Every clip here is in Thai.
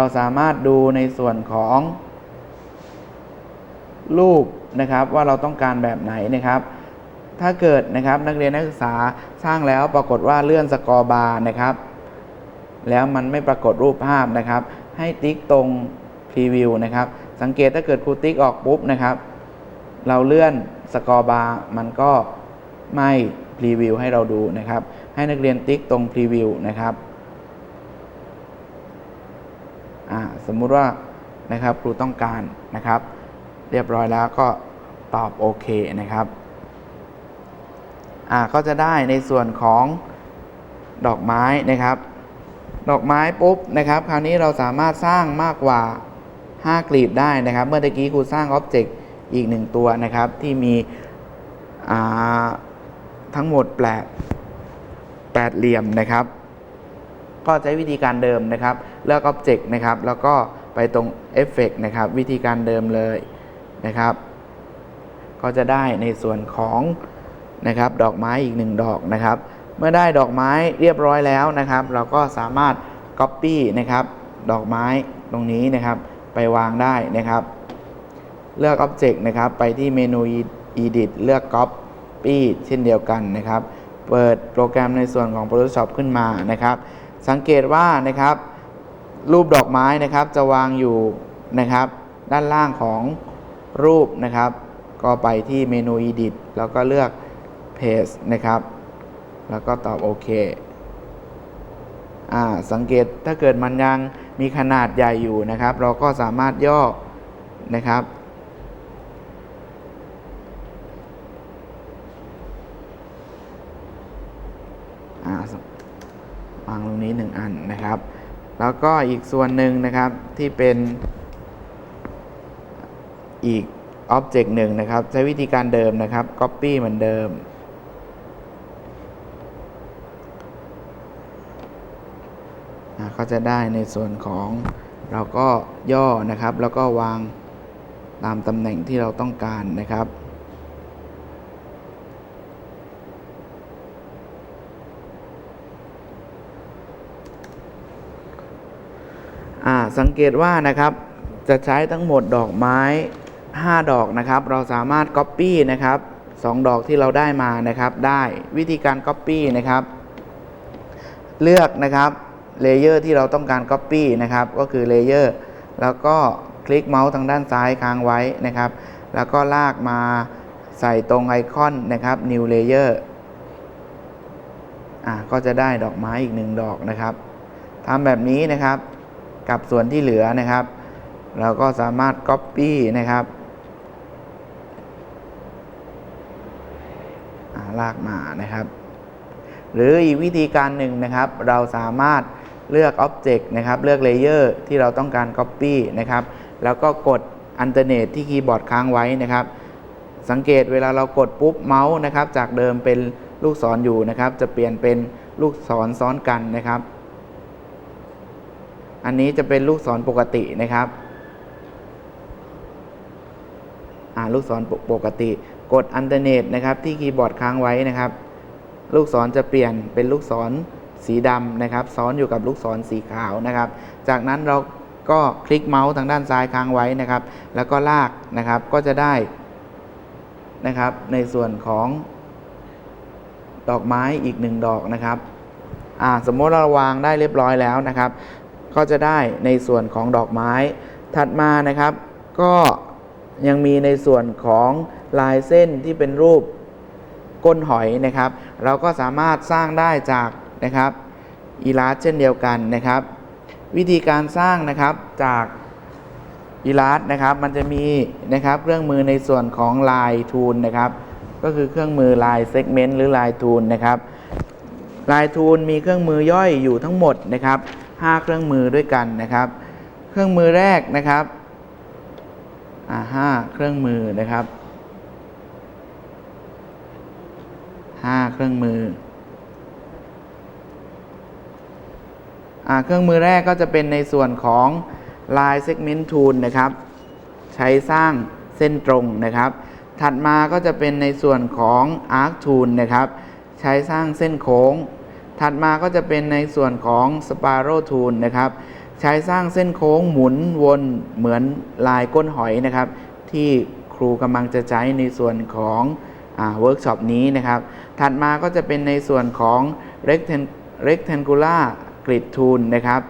เราสามารถดูในส่วนของรูปนะครับว่าเราต้องการแบบไหนนะครับ ถ้าเกิดนะครับนักเรียนนักศึกษาสร้างแล้วปรากฏว่าเลื่อนสกอร์บาร์นะครับ แล้วมันไม่ปรากฏรูปภาพนะครับ ให้ติ๊กตรงพรีวิวนะครับ สังเกตถ้าเกิดครูติ๊กออกปุ๊บนะครับ เราเลื่อนสกอร์บาร์มันก็ไม่พรีวิวให้เราดูนะครับ ให้นักเรียนติ๊กตรงพรีวิวนะครับ อ่า สมมุติว่านะครับครูต้องการนะครับ เรียบร้อยแล้วก็ตอบโอเคนะครับอ่าก็จะได้ในส่วนของดอกไม้นะครับ ดอกไม้ปุ๊บนะครับ คราวนี้เราสามารถสร้างมากกว่า 5 กลีบได้นะครับ เมื่อตะกี้ครูสร้างอ็อบเจกต์อีกหนึ่งตัวนะครับ ที่มีอ่าทั้งหมดแปดแปดเหลี่ยมนะครับ ก็ใช้วิธีการเดิมนะครับ เลือก Object นะครับ แล้วก็ไปตรง Effect นะครับ วิธีการเดิมเลยนะครับ ก็จะได้ในส่วนของนะครับดอกไม้อีกหนึ่งดอกนะครับ เมื่อได้ดอกไม้เรียบร้อยแล้วนะครับ เราก็สามารถ Copy นะครับ ดอกไม้ตรงนี้นะครับ ไปวางได้นะครับ เลือก Object นะครับ ไปที่เมนู Edit เลือก Copy เช่นเดียวกันนะครับ เปิดโปรแกรมในส่วนของ Photoshop ขึ้นมานะครับ สังเกตว่านะครับ รูปดอกไม้นะครับจะวางอยู่นะครับ ด้านล่างของรูปนะครับ ก็ไปที่เมนู Edit แล้วก็เลือก Paste นะครับ แล้วก็ตอบโอเคอ่าสังเกตถ้าเกิดมันยังมีขนาดใหญ่อยู่นะครับ เราก็สามารถย่อนะครับ อ่า วางตรงนี้หนึ่งอันนะครับ แล้วก็อีกส่วนหนึ่งนะครับที่เป็นอีกอ็อบเจกต์หนึ่งนะครับ ใช้วิธีการเดิมนะครับ Copy เหมือนเดิม ก็จะได้ในส่วนของเราก็ย่อนะครับ แล้วก็วางตามตำแหน่งที่เราต้องการนะครับ สังเกตว่านะครับ จะใช้ทั้งหมดดอกไม้ 5 ดอกนะครับ เราสามารถ Copy นะครับ 2 ดอกที่เราได้มานะครับ ได้วิธีการ Copy นะครับ เลือกนะครับเลเยอร์ที่เราต้องการ Copy นะครับ ก็คือเลเยอร์แล้วก็คลิกเมาส์ทางด้านซ้ายค้างไว้นะครับ แล้วก็ลากมาใส่ตรงไอคอนนะครับ New Layer อ่าก็จะได้ดอกไม้อีกหนึ่งดอกนะครับทำแบบนี้นะครับ กับส่วนที่เหลือนะครับ เราก็สามารถ Copy นะครับาลากมานะครับ หรืออีกวิธีการหนึ่งนะครับ เราสามารถเลือก Object นะครับ เลือก Layer ที่เราต้องการ Copy นะครับ แล้วก็กด Alternate ที่คีย์บอร์ดค้างไว้นะครับ สังเกตเวลาเรากดปุ๊บเมาส์นะครับ จากเดิมเป็นลูกศรออยู่นะครับ จะเปลี่ยนเป็นลูกศรซ้อนกันนะครับ อันนี้จะเป็นลูกศรปกตินะครับอ่าลูกศรปกติ กด Alternate นะครับที่คีย์บอร์ดค้างไว้นะครับ ลูกศรจะเปลี่ยนเป็นลูกศรสีดำนะครับ ซ้อนอยู่กับลูกศรสีขาวนะครับ จากนั้นเราก็คลิกเมาส์ทางด้านซ้ายค้างไว้นะครับ แล้วก็ลากนะครับก็จะได้นะครับ ในส่วนของดอกไม้อีกหนึ่งดอกนะครับอ่าสมมติเราวางได้เรียบร้อยแล้วนะครับ ก็จะได้ในส่วนของดอกไม้ ถัดมานะครับ ก็ยังมีในส่วนของลายเส้นที่เป็นรูปก้นหอยนะครับ เราก็สามารถสร้างได้จากนะครับอีลาสเช่นเดียวกันนะครับ วิธีการสร้างนะครับจากอีลาสนะครับ มันจะมีนะครับเครื่องมือในส่วนของลายทูนนะครับ ก็คือเครื่องมือลายเซกเมนต์หรือลายทูนนะครับลายทูนมีเครื่องมือย่อยอยู่ทั้งหมดนะครับ 5 เครื่องมือด้วยกันนะครับ เครื่องมือแรกนะครับอ่าห้าเครื่องมือนะครับ5เครื่องมืออ่าเครื่องมือแรกก็จะเป็นในส่วนของ Line Segment Tool นะครับ ใช้สร้างเส้นตรงนะครับ ถัดมาก็จะเป็นในส่วนของ Arc Tool นะครับ ใช้สร้างเส้นโค้ง ถัดมาก็จะเป็นในส่วนของ Spiral Tool นะครับ ใช้สร้างเส้นโค้งหมุนวนเหมือนลายก้นหอยนะครับ ที่ครูกำลังจะใช้ในส่วนของเวิร์กช็อปนี้นะครับ ถัดมาก็จะเป็นในส่วนของ rectan- rectangular grid tool นะครับ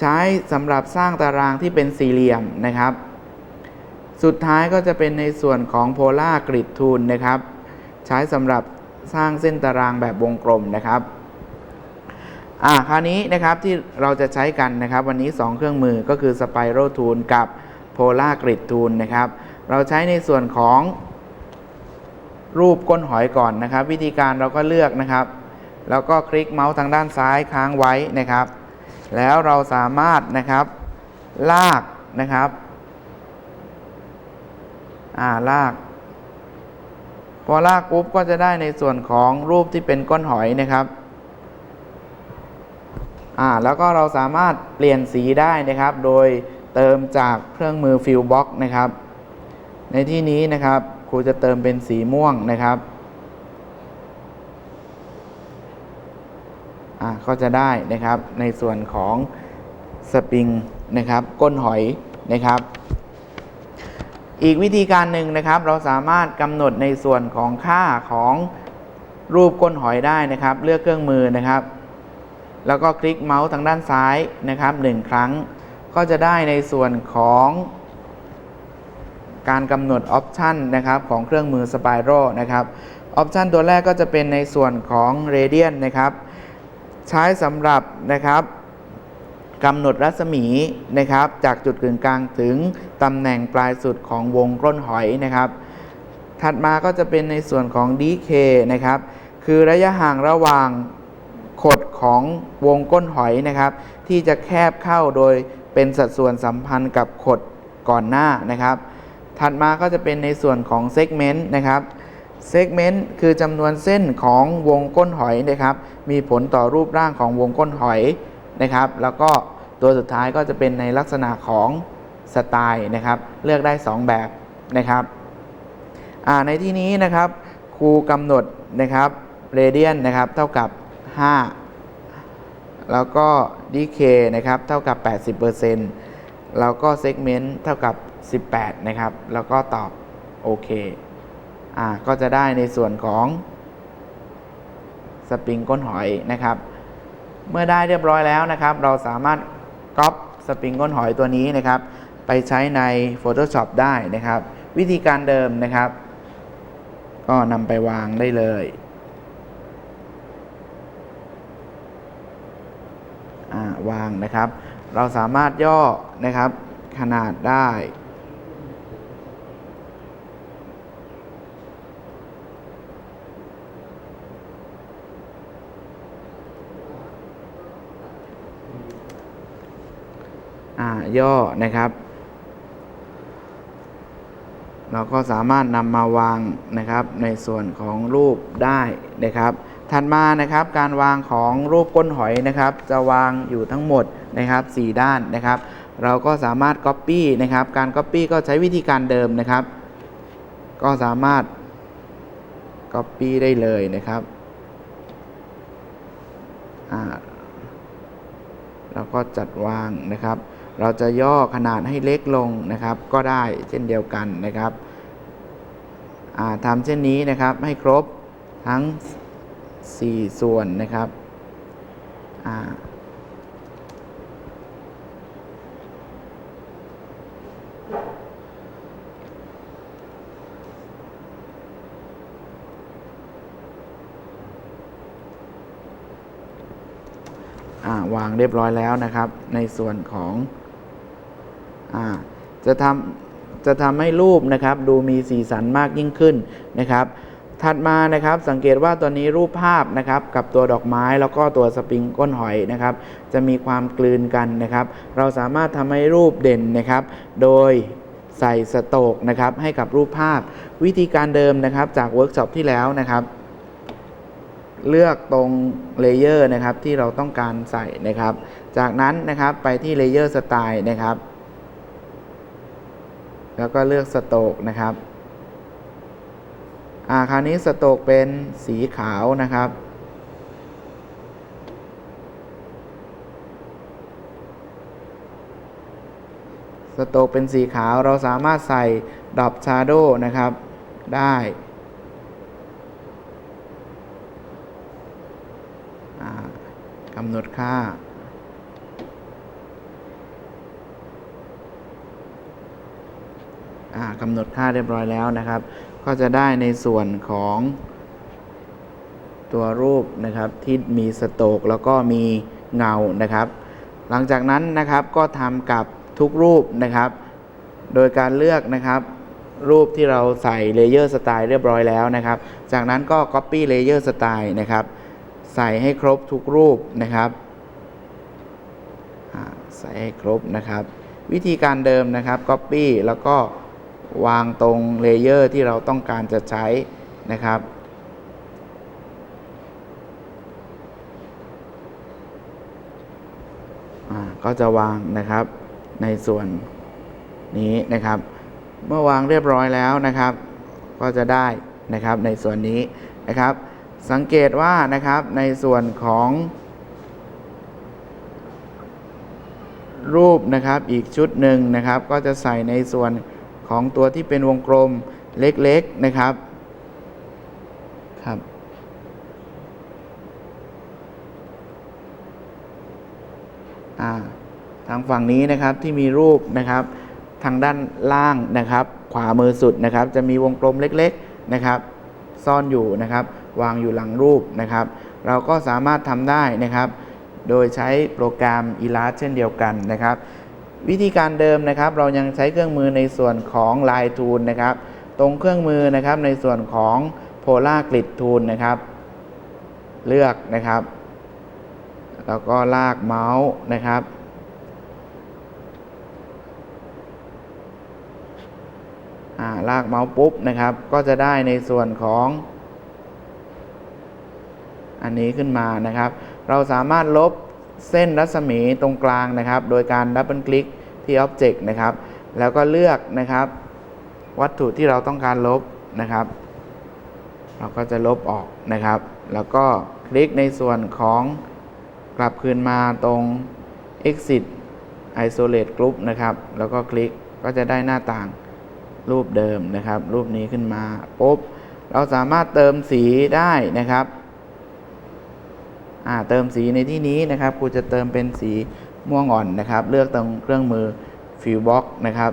ใช้สำหรับสร้างตารางที่เป็นสี่เหลี่ยมนะครับ สุดท้ายก็จะเป็นในส่วนของ polar grid tool นะครับ ใช้สำหรับสร้างเส้นตารางแบบวงกลมนะครับ อ่าคราวนี้นะครับที่เราจะใช้กันนะครับ วันนี้ 2 เครื่องมือก็คือ Spiral Tool กับ Polar Grid Tool นะครับ เราใช้ในส่วนของรูปก้นหอยก่อนนะครับ วิธีการเราก็เลือกนะครับ แล้วก็คลิกเมาส์ทางด้านซ้ายค้างไว้นะครับ แล้วเราสามารถนะครับลากนะครับอ่าลาก พอลากปุ๊บก็จะได้ในส่วนของรูปที่เป็นก้นหอยนะครับ อ่าแล้วก็เราสามารถเปลี่ยนสีได้นะครับ โดยเติมจากเครื่องมือฟิลบ็อกนะครับ ในที่นี้นะครับครูจะเติมเป็นสีม่วงนะครับอ่าก็จะได้นะครับในส่วนของสปริงนะครับก้นหอยนะครับ อีกวิธีการหนึ่งนะครับ เราสามารถกำหนดในส่วนของค่าของรูปก้นหอยได้นะครับ เลือกเครื่องมือนะครับ แล้วก็คลิกเมาส์ทางด้านซ้ายนะครับหนึ่งครั้ง ก็จะได้ในส่วนของการกำหนดออปชันนะครับของเครื่องมือ Spiral นะครับออปชันตัวแรกก็จะเป็นในส่วนของ Radian นะครับ ใช้สำหรับนะครับกำหนดรัศมีนะครับ จากจุดกึ่งกลางถึงตำแหน่งปลายสุดของวงกล้นหอยนะครับ ถัดมาก็จะเป็นในส่วนของ DK นะครับ คือระยะห่างระหว่างขด ของวงก้นหอยนะครับ ที่จะแคบเข้าโดยเป็นสัดส่วนสัมพันธ์กับขดก่อนหน้านะครับ ถัดมาก็จะเป็นในส่วนของเซกเมนต์นะครับเซกเมนต์คือจำนวนเส้นของวงก้นหอยนะครับ มีผลต่อรูปร่างของวงก้นหอยนะครับ แล้วก็ตัวสุดท้ายก็จะเป็นในลักษณะของสไตล์นะครับ เลือกได้ 2 แบบนะครับในที่นี้นะครับครูกำหนดนะครับเรเดียนนะครับเท่ากับ 5 แล้วก็ดีเคนะครับเท่ากับ 80%แล้วก็เซกเมนต์เท่ากับ 18 นะครับ แล้วก็ตอบโอเคอ่าก็จะได้ในส่วนของสปริงก้นหอยนะครับ เมื่อได้เรียบร้อยแล้วนะครับ เราสามารถก๊อปสปริงก้นหอยตัวนี้นะครับ ไปใช้ใน Photoshop ได้นะครับ วิธีการเดิมนะครับ ก็นำไปวางได้เลยอ่า วางนะครับ เราสามารถย่อนะครับขนาดได้ย่อนะครับ เราก็สามารถนำมาวางนะครับในส่วนของรูปได้นะครับ ถัดมานะครับการวางของรูปก้นหอยนะครับ จะวางอยู่ทั้งหมดนะครับ4ด้านนะครับ เราก็สามารถ Copy นะครับ การ Copy ก็ใช้วิธีการเดิมนะครับ ก็สามารถ Copy ได้เลยนะครับอ่าเราก็จัดวางนะครับ เราจะย่อขนาดให้เล็กลงนะครับ ก็ได้เช่นเดียวกันนะครับอ่าทำเช่นนี้นะครับให้ครบทั้ง 4 ส่วนนะครับาวางเรียบร้อยแล้วนะครับ ในส่วนของอจะทำจะทำให้รูปนะครับ ดูมีสีสันมากยิ่งขึ้นนะครับ ถัดมานะครับสังเกตว่าตัวนี้รูปภาพนะครับกับตัวดอกไม้แล้วก็ตัวสปริงก้นหอยนะครับจะมีความกลืนกันนะครับ เราสามารถทำให้รูปเด่นนะครับ โดยใส่สโตกนะครับให้กับรูปภาพ วิธีการเดิมนะครับจากเวิร์กช็อปที่แล้วนะครับเลือกตรงเลเยอร์นะครับที่เราต้องการใส่นะครับ จากนั้นนะครับไปที่เลเยอร์สไตล์นะครับ แล้วก็เลือกสโตกนะครับ อ่าคราวนี้สโตกเป็นสีขาวนะครับ สโตกเป็นสีขาวเราสามารถใส่ดอ p ชาโดนะครับ ได้อ่ากำหนดค่าอ่ากำหนดค่าเรียบร้อยแล้วนะครับ ก็จะได้ในส่วนของตัวรูปนะครับที่มีสโตกแล้วก็มีเงานะครับ หลังจากนั้นนะครับก็ทำกับทุกรูปนะครับ โดยการเลือกนะครับ รูปที่เราใส่เลเยอร์สไตล์เรียบร้อยแล้วนะครับ จากนั้นก็ Copy Layer Style นะครับ ใส่ให้ครบทุกรูปนะครับใส่ให้ครบนะครับ วิธีการเดิมนะครับ Copy แล้วก็ วางตรงเลเยอร์ที่เราต้องการจะใช้นะครับ ก็จะวางนะครับในส่วนนี้นะครับ เมื่อวางเรียบร้อยแล้วนะครับ ก็จะได้นะครับในส่วนนี้นะครับ สังเกตว่านะครับในส่วนของ รูปนะครับอีกชุดหนึ่งนะครับ ก็จะใส่ในส่วน ของตัวที่เป็นวงกลมเล็กๆนะครับครับ ทางฝั่งนี้นะครับที่มีรูปนะครับ ทางด้านล่างนะครับ ขวามือสุดนะครับ จะมีวงกลมเล็กๆนะครับ ซ่อนอยู่นะครับ วางอยู่หลังรูปนะครับ เราก็สามารถทำได้นะครับ โดยใช้โปรแกรม e l a s t เช่นเดียวกันนะครับ วิธีการเดิมนะครับ เรายังใช้เครื่องมือในส่วนของ Line Tool นะครับ ตรงเครื่องมือนะครับในส่วนของ Polar Grid Tool นะครับ เลือกนะครับ แล้วก็ลากเมาส์นะครับาลากเมาส์ปุ๊บนะครับ ก็จะได้ในส่วนของ อันนี้ขึ้นมานะครับ เราสามารถลบ เส้นรัศมีตรงกลางนะครับ โดยการดับเบิลคลิกที่ Object นะครับ แล้วก็เลือกนะครับ วัตถุที่เราต้องการลบนะครับ เราก็จะลบออกนะครับ แล้วก็คลิกในส่วนของกลับคืนมาตรง exit isolate group นะครับ แล้วก็คลิกก็จะได้หน้าต่างรูปเดิมนะครับ รูปนี้ขึ้นมาปุ๊บเราสามารถเติมสีได้นะครับ เติมสีในที่นี้นะครับครูจะเติมเป็นสีม่วงอ่อนนะครับ เลือกตรงเครื่องมือ Fill Box นะครับ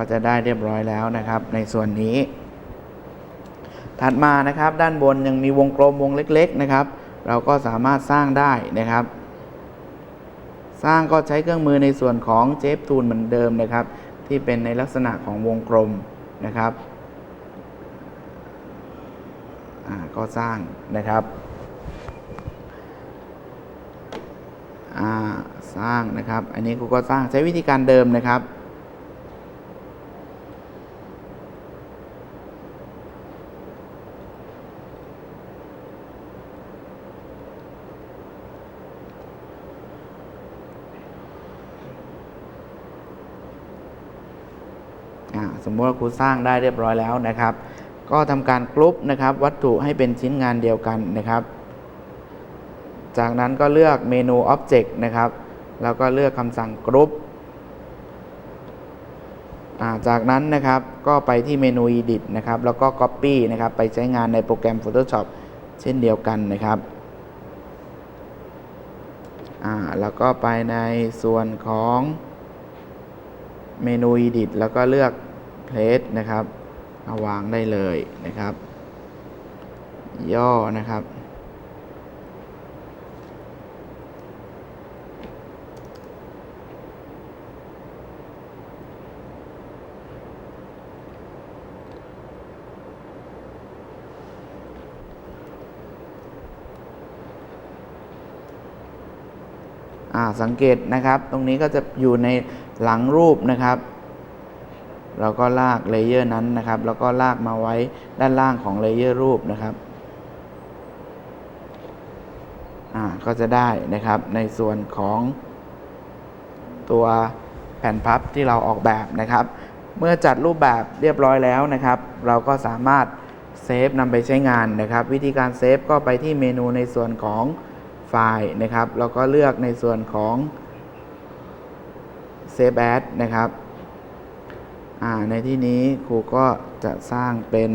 ก็จะได้เรียบร้อยแล้วนะครับ ในส่วนนี้ ถัดมานะครับ ด้านบนยังมีวงกลมวงเล็ก ๆนะครับ เราก็สามารถสร้างได้นะครับ สร้างก็ใช้เครื่องมือในส่วนของเจฟทูลเหมือนเดิมนะครับ ที่เป็นในลักษณะของวงกลมนะครับก็สร้างนะครับสร้างนะครับ อันนี้ครูก็สร้างใช้วิธีการเดิมนะครับ มมติว่าครูสร้างได้เรียบร้อยแล้วนะครับ ก็ทำการกรุ๊ปนะครับ วัตถุให้เป็นชิ้นงานเดียวกันนะครับ จากนั้นก็เลือกเมนู Object นะครับ แล้วก็เลือกคำสั่งกรุ๊ปจากนั้นนะครับก็ไปที่เมนู Edit นะครับ แล้วก็ Copy นะครับ ไปใช้งานในโปรแกรม Photoshop เช่นเดียวกันนะครับแล้วก็ไปในส่วนของเมนู Edit แล้วก็เลือก Place นะครับเอาวางได้เลยนะครับ ย่อนะครับอ่าสังเกตนะครับ ตรงนี้ก็จะอยู่ในหลังรูปนะครับ เราก็ลากเลเยอร์นั้นนะครับ แล้วก็ลากมาไว้ด้านล่างของเลเยอร์รูปนะครับอ่าก็จะได้นะครับในส่วนของตัวแผ่นพับที่เราออกแบบนะครับ เมื่อจัดรูปแบบเรียบร้อยแล้วนะครับ เราก็สามารถเซฟนำไปใช้งานนะครับ วิธีการเซฟก็ไปที่เมนูในส่วนของไฟล์นะครับ แล้วก็เลือกในส่วนของ Save As นะครับ ในที่นี้ครูก็จะสร้างเป็น